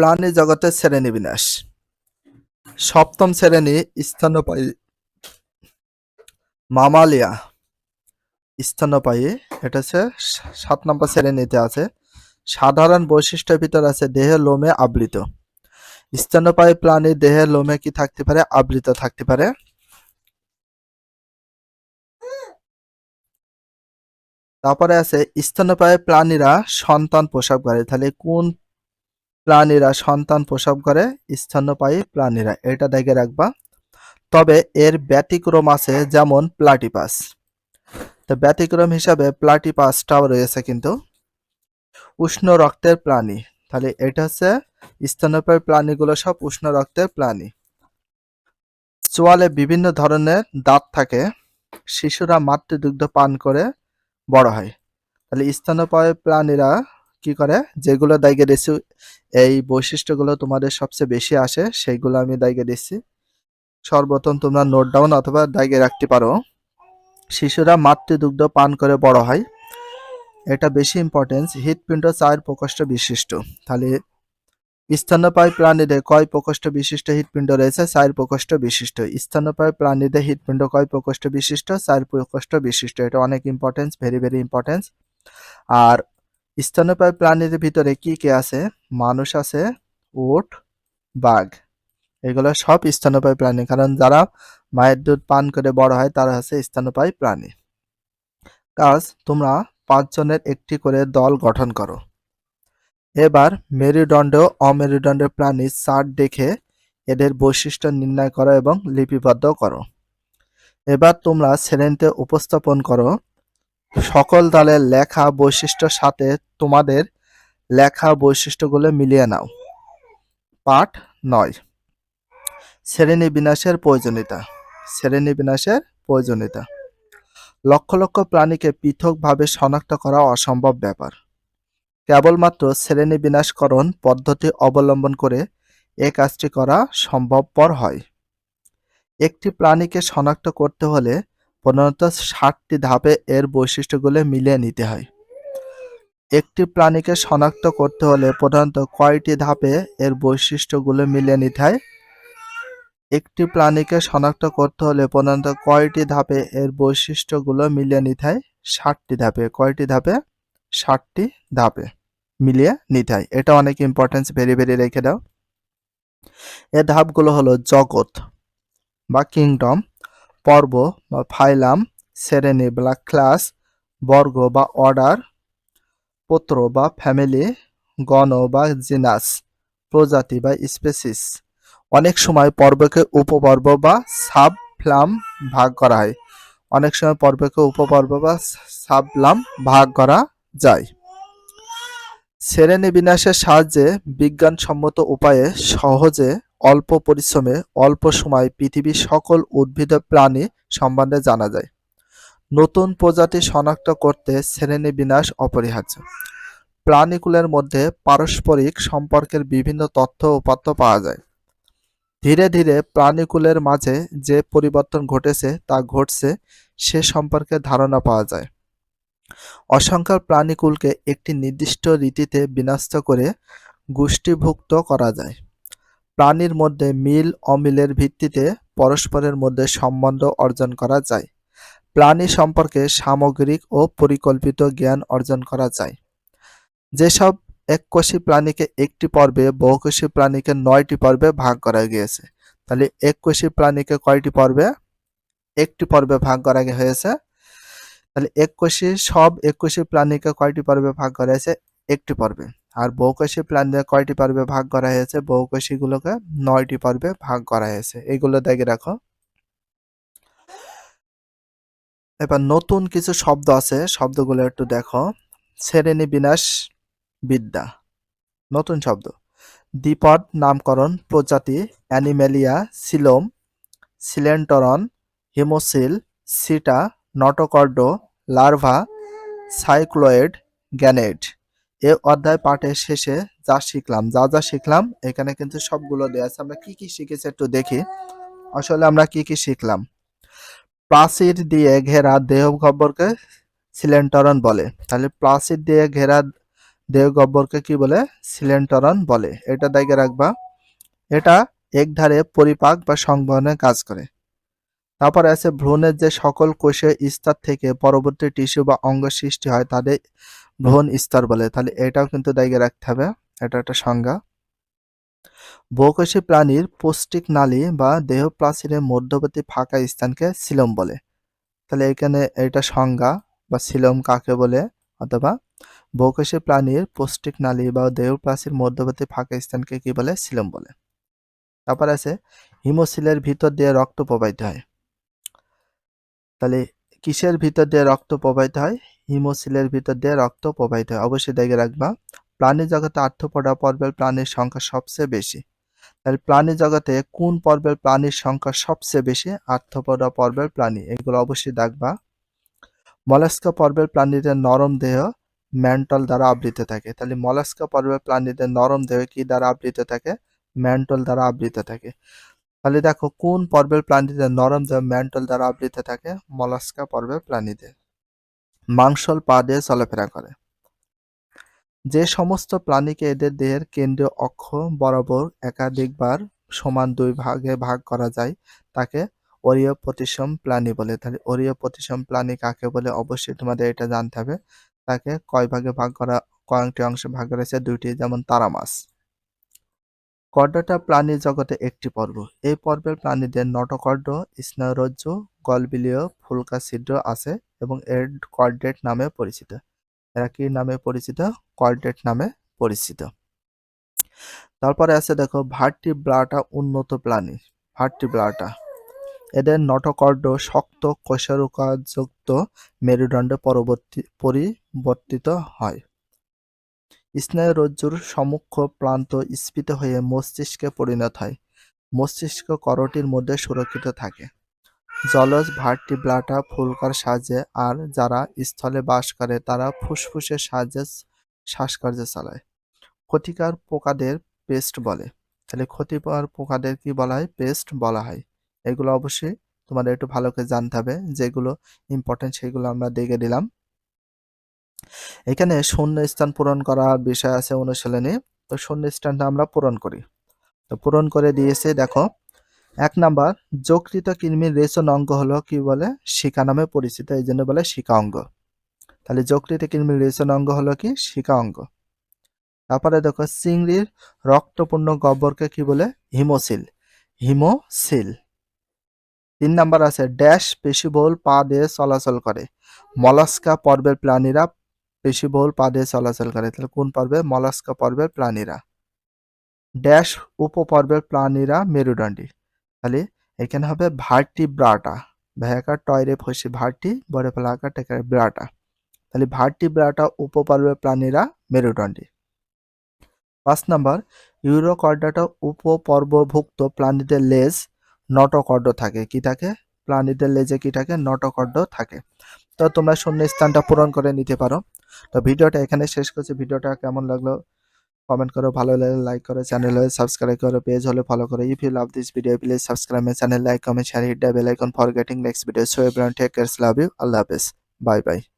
প্রাণী জগতের শ্রেণীবিন্যাস সপ্তম শ্রেণি স্তন্যপায়ী মামালিয়া। স্তন্যপায়ী, এটা হচ্ছে সাত নম্বর শ্রেণীতে আছে। সাধারণ বৈশিষ্ট্যের ভিতর আছে দেহে লোমে আবৃত। স্তন্যপায়ী প্রাণী দেহে লোমে কি থাকতে পারে? আবৃত থাকতে পারে। তারপরে আছে স্তন্যপায়ী প্রাণীরা সন্তান প্রসব করে। তাহলে কোন প্রাণীরা সন্তান প্রসব করে, স্তন্যপায়ী প্রাণীরা। এটা দেখে রাখবা। তবে এর ব্যতিক্রম আছে যেমন প্লাটিপাস। তো ব্যতিক্রম হিসাবে প্লাটিপাসটাও রয়েছে কিন্তু। উষ্ণ রক্তের প্রাণী। তাহলে এটা হচ্ছে স্তন্যপায়ী প্রাণীগুলো সব উষ্ণ রক্তের প্রাণী। চোয়ালে বিভিন্ন ধরনের দাঁত থাকে। শিশুরা মাতৃদুগ্ধ পান করে বড় হয়। তাহলে স্তন্যপায়ী প্রাণীরা কি করে? যেগুলো দায়গে দিচ্ছি এই বৈশিষ্ট্যগুলো তোমাদের সবচেয়ে বেশি আসে, সেইগুলো আমি দায়গে দিচ্ছি সর্বপ্রথম তোমরা নোট ডাউন অথবা দায়গে রাখতে পারো। শিশুরা মাতৃদুগ্ধ পান করে বড় হয়। এটা বেশি ইম্পর্টেন্স হৃৎপিণ্ড চার প্রকোষ্ঠ বিশিষ্ট। তাহলে স্তন্যপায়ী প্রাণীদের কয় প্রকোষ্ঠ বিশিষ্ট হৃৎপিণ্ড রয়েছে? চার প্রকোষ্ঠ বিশিষ্ট। স্তন্যপায়ী প্রাণীদের হৃৎপিণ্ড কয় প্রকোষ্ঠ বিশিষ্ট? চার প্রকোষ্ঠ বিশিষ্ট। এটা অনেক ইম্পর্টেন্স ভেরি ভেরি ইম্পর্টেন্স আর স্তন্যপায়ী প্রাণীর ভিতরে কি কি আছে? মানুষ আছে, উট, বাঘ। এগুলো সব স্তন্যপায়ী প্রাণী, কারণ যারা মায়ের দুধ পান করে বড় হয়, তারা হচ্ছে স্তন্যপায়ী প্রাণী। কাজ, তোমরা পাঁচজনের একটি করে দল গঠন করো। এবার মেরুদণ্ড, অমেরুদণ্ডের প্রাণীর চার্ট দেখে এদের বৈশিষ্ট্য নির্ণয় করো এবং লিপিবদ্ধ করো। এবার তোমরা শ্রেণীতে উপস্থাপন করো। সকল দলের লেখা বৈশিষ্ট্যের সাথে তোমাদের লেখা বৈশিষ্ট্যগুলো মিলিয়ে নাও। পাঠ নয়। শ্রেণি বিন্যাসের প্রয়োজনীয়তা। শ্রেণি বিন্যাসের প্রয়োজনীয়তা। লক্ষ লক্ষ প্রাণীকে পৃথকভাবে শনাক্ত করা অসম্ভব ব্যাপার। কেবলমাত্র শ্রেণি বিন্যাসকরণ পদ্ধতি অবলম্বন করে এ কাজটি করা সম্ভবপর হয়। একটি প্রাণীকে শনাক্ত করতে হলে প্রধানত ষাটটি ধাপে এর বৈশিষ্ট্যগুলো মিলিয়ে নিতে হয়। একটি প্রাণীকে শনাক্ত করতে হলে প্রধানত কয়টি ধাপে এর বৈশিষ্ট্যগুলো মিলিয়ে নিতে হয়? একটি প্রাণীকে শনাক্ত করতে হলে প্রধানত কয়টি ধাপে এর বৈশিষ্ট্যগুলো মিলিয়ে নিতে হয়? ষাটটি ধাপে। কয়টি ধাপে? ষাটটি ধাপে মিলিয়ে নিতে হয়। এটা অনেক ইম্পর্টেন্স ভেরি ভেরি রেখে দাও। এ ধাপগুলো হলো জগৎ বা কিংডম পর্ব বা ফাইলাম শ্রেণি বা ক্লাস, বর্গ বা অর্ডার, পত্র বা ফ্যামিলি, গণ বা জিনাস, প্রজাতি বা স্পেসিস। অনেক সময় পর্বকে উপপর্ব বা সাব ফ্লাম ভাগ করা হয়। অনেক সময় পর্বকে উপপর্ব বা সাবলাম ভাগ করা যায়। শ্রেণি বিন্যাসের সাহায্যে বিজ্ঞানসম্মত উপায়ে সহজে অল্প পরিশ্রমে অল্প সময় পৃথিবীর সকল উদ্ভিদ প্রাণী সম্বন্ধে জানা যায়। নতুন প্রজাতি শনাক্ত করতে শ্রেণি বিন্যাস অপরিহার্য। প্রাণীকুলের মধ্যে পারস্পরিক সম্পর্কের বিভিন্ন তথ্য উপাত্ত পাওয়া যায়। ধীরে ধীরে প্রাণীকুলের মাঝে যে পরিবর্তন ঘটেছে তা ঘটছে, সে সম্পর্কে ধারণা পাওয়া যায়। অসংখ্য প্রাণীকুলকে একটি নির্দিষ্ট রীতিতে বিন্যস্ত করে গোষ্ঠীভুক্ত করা যায়। প্রাণীর মধ্যে মিল অমিলের ভিত্তিতে পরস্পরের মধ্যে সম্বন্ধ অর্জন করা যায়। প্রাণী সম্পর্কে সামগ্রিক ও পরিকল্পিত জ্ঞান অর্জন করা যায়। যেসব এককোষী প্রাণীকে একটি পর্বে, বহুকোষী প্রাণীকে নয়টি পর্বে ভাগ করা গিয়েছে। তাহলে এককোষী প্রাণীকে কয়টি পর্বে? একটি পর্বে ভাগ করা হয়েছে। তাহলে এককোষী, সব এককোষী প্রাণীকে কয়টি পর্বে ভাগ করা হয়েছে? একটি পর্বে। আর বহুকোষী প্রাণীকে কয়টি পর্বে ভাগ করা হয়েছে? বহুকোষী গুলোকে নয়টি পর্বে ভাগ করা হয়েছে। এগুলো দেখে রাখো। এবার নতুন কিছু শব্দ আছে। শব্দগুলো একটু দেখো। শ্রেণি বিনাশ বিদ্যা। নতুন শব্দ। দ্বিপদ নামকরণ প্রজাতি, অ্যানিমেলিয়া, সিলোম, সিলেন্টরন, হিমোসিল, সিটা, নটোকর্ডো, লার্ভা, সাইক্লোয়েড গ্যানেড এ অধ্যায় পাঠের শেষে যা শিখলাম, যা যা শিখলাম, এখানে কিন্তু সবগুলো দেওয়া আছে। আমরা কি কি শিখেছি একটু দেখি। আসলে আমরা কি কি শিখলাম? প্রাচীর দিয়ে ঘেরা দেহ গব্বরকে সিলেন্টরন বলে। তাহলে প্রাচীর দিয়ে ঘেরা দেহ গব্বরকে কি বলে? সিলেন্টরন বলে। এটা দাগে রাখবা। এটা একধারে পরিপাক বা সংবহনের কাজ করে। তারপরে আছে ভ্রূণের যে সকল কোষে স্তর থেকে পরবর্তী টিস্যু বা অঙ্গ সৃষ্টি হয় তাদের ভ্রূণ স্তর বলে। তাহলে এটাও কিন্তু দায়িত্বে রাখতে হবে। এটা একটা সংজ্ঞা। বহুকোষী প্রাণীর পৌষ্টিক নালী বা দেহ প্রাচীরের মধ্যবর্তী ফাঁকা স্থানকে সিলম বলে। তাহলে এখানে এটা সংজ্ঞা বা সিলম কাকে বলে? অথবা বহুকোষী প্রাণীর পৌষ্টিক নালী বা দেহ প্রাচীর মধ্যবর্তী ফাঁকা স্থানকে কি বলে? সিলম বলে। তারপর আছে হিমোসিলের ভিতর দিয়ে রক্ত প্রবাহিত হয়। তাহলে কিসের ভিতর দিয়ে রক্ত প্রবাহিত হয়? হিমোসিলের ভিতর দিয়ে রক্ত প্রবাহিত হয়। অবশ্যই দেখে রাখবা, প্রাণী জগতে আর্থপোডা পর্বের প্রাণীর সংখ্যা সবচেয়ে বেশি। তাহলে প্রাণী জগতে কোন পর্বের প্রাণীর সংখ্যা সবচেয়ে বেশি? আর্থপোডা পর্বের প্রাণী, এগুলো অবশ্যই দেখবা। মলাস্কা পর্বের প্রাণীদের নরম দেহ ম্যান্টল দ্বারা আবৃত থাকে। তাহলে মলাস্কা পর্বের প্রাণীদের নরম দেহ কি দ্বারা আবৃত থাকে? ম্যান্টল দ্বারা আবৃত থাকে। তাহলে দেখো কোন পর্বের প্রাণীদের নরম দেহ ম্যান্টল দ্বারা আবৃত থাকে? মলাস্কা পর্বের প্রাণীদের। মাংসল পা দিয়ে চলাফেরা করে। যে সমস্ত প্রাণীকে এদের দেহের কেন্দ্রীয় অক্ষ, বরাবর একাধিকবার সমান দুই ভাগে ভাগ করা যায়, তাকে অরীয় প্রতিসম প্রাণী বলে। তাহলে অরীয় প্রতিসম প্রাণী কাকে বলে? অবশ্যই তোমাদের এটা জানতে হবে। তাকে কয় ভাগে ভাগ করা, কয়েকটি অংশে ভাগ করেছে দুইটি যেমন তারা মাছ কর্ডটা প্রাণী জগতে একটি পর্ব। এই পর্বের প্রাণীদের নটকর্ড, স্নায়ুরজ্জ, গলবিলীয়, ফুলকা ছিদ্র আছে এবং এর কর্ডেট নামে পরিচিত। এরা কি নামে পরিচিত? কর্ডেট নামে পরিচিত। তারপরে আছে দেখো ভার্টিব্রাটা উন্নত প্রাণী ভার্টিব্রাটা এদের নটকর্ড শক্ত কোষারুকাযুক্ত মেরুদণ্ডে পরবর্তী, পরিবর্তিত হয়। স্নায়ুরজ্জুর সম্মুখ প্রান্ত স্ফীত হয়ে মস্তিষ্কে পরিণত হয়। মস্তিষ্ক করটির মধ্যে সুরক্ষিত থাকে। জলজ ভার্টিব্রাটা ফুলকার সাহায্যে আর যারা স্থলে বাস করে তারা ফুসফুসের সাহায্যে শ্বাসকার্য চালায়। ক্ষতিকার পোকাদের পেস্ট বলে। তাহলে ক্ষতিকর পোকাদের কি বলা হয়? পেস্ট বলা হয়। এগুলো অবশ্যই তোমাদের একটু ভালো করে জানতে হবে। যেগুলো ইম্পর্টেন্ট সেগুলো আমরা দেখে দিলাম এখানে শূন্য স্থান পূরণ করার বিষয় আছে অনুশীলনে। তো শূন্য স্থানটা আমরা পূরণ করি। তো পূরণ করে দিয়েছে, দেখো, এক নাম্বার, যকৃত কৃমির রেচন অঙ্গ হলো কি বলে? শিকা নামে পরিচিত, এই জন্য বলে শিকা অঙ্গ। তাহলে যকৃত কৃমির রেচন অঙ্গ হলো কি? শিকা অঙ্গ। তারপরে দেখো, চিংড়ির রক্তপূর্ণ গব্বরকে কি বলে? হিমোসিল। হিমোসিল। তিন নাম্বার আছে, ড্যাশ পেশিবহুল পা দিয়ে চলাচল করে। মলাস্কা পর্বের প্রাণীরা পেশিবহুল পা দিয়ে চলাচল করে। তাহলে কোন পর্বে? মলাস্কা পর্বের প্রাণীরা। ড্যাশ উপপর্বের প্রাণীরা মেরুদণ্ডী। তাহলে এখানে হবে ভার্টি ব্রাটা। ভ্যাকার টয়রে ফসি ভার্টি বড় ফেলাকা টেকার ব্রাটা। তাহলে ভার্টি ব্রাটা উপপর্বের প্রাণীরা মেরুদণ্ডী। পাঁচ নাম্বার, ইউরোকর্ডাটা উপপর্বভুক্ত প্রাণীদের লেজ নটকর্ড থাকে। কি থাকে? প্রাণীদের লেজে কি থাকে? নটকর্ড থাকে। তো তোমরা শূন্য স্থানটা পূরণ করে নিতে পারো। তো ভিডিওটা এখানে শেষ করছি। ভিডিওটা কেমন লাগল কমেন্ট করো। ভালো লাগলে লাইক করো। চ্যানেল হলে সাবস্ক্রাইব করো। পেজ হলে ফলো করো। If you love this video please subscribe my channel like comment share hit the bell icon for getting next video so everyone take care love you Allah হাফেজ bye by